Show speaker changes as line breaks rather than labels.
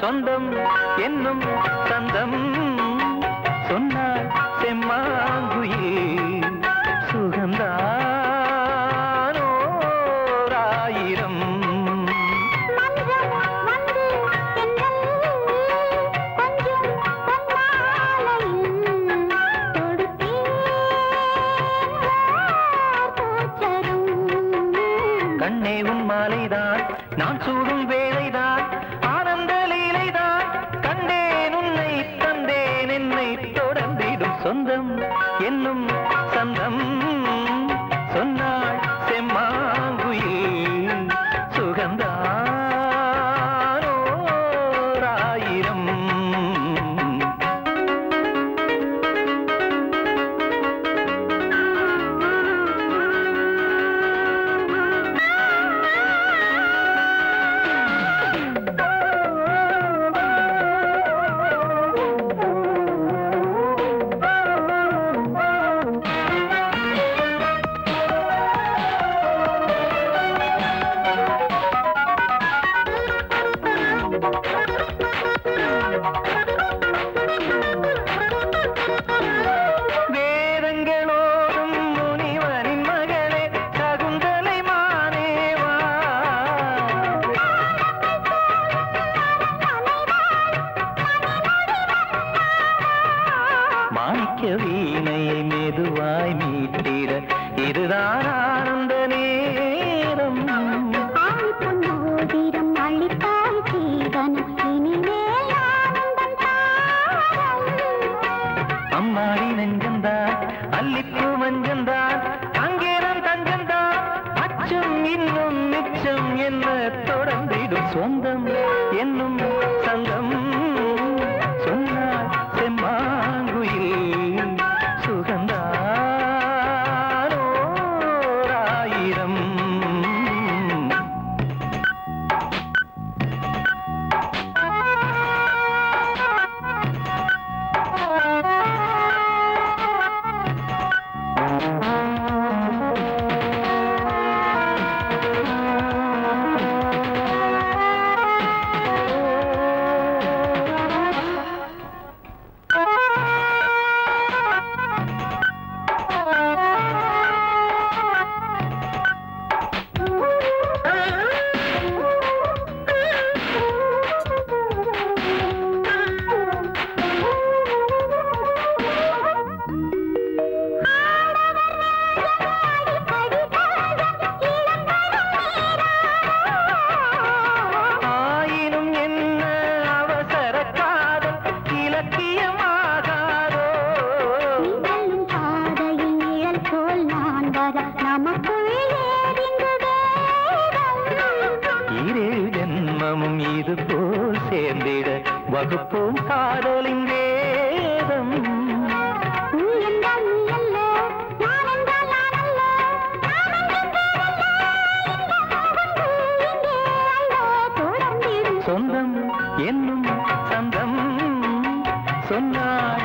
சொந்தம் என்னும் சந்தம் சொன்னால் செம்மா நான் சூடும் வேலைதான் ஆனந்த லீலைதான். கண்டேன் உன்னை தந்தேன் என்னை தொடர்ந்திடும் சொந்தம் என்னும் மாணிக்க வீணையை மெதுவாய் மீட்டிட இதுதான்
ஆனந்தனே.
மாறி நெஞ்சந்தான் அல்லிப்பூ மஞ்சந்தான் அங்கே நான் தஞ்சந்தான் அச்சம் இன்னும் மிச்சம் என்ன தொடர்ந்திடும் சொந்தம் என்னும்
வர
ஜென்மமும் இது போல் சேர்ந்திட வகுப்போம் காதலின் வேதம். சொந்தம் என்னும் சந்தம். சொன்னாள்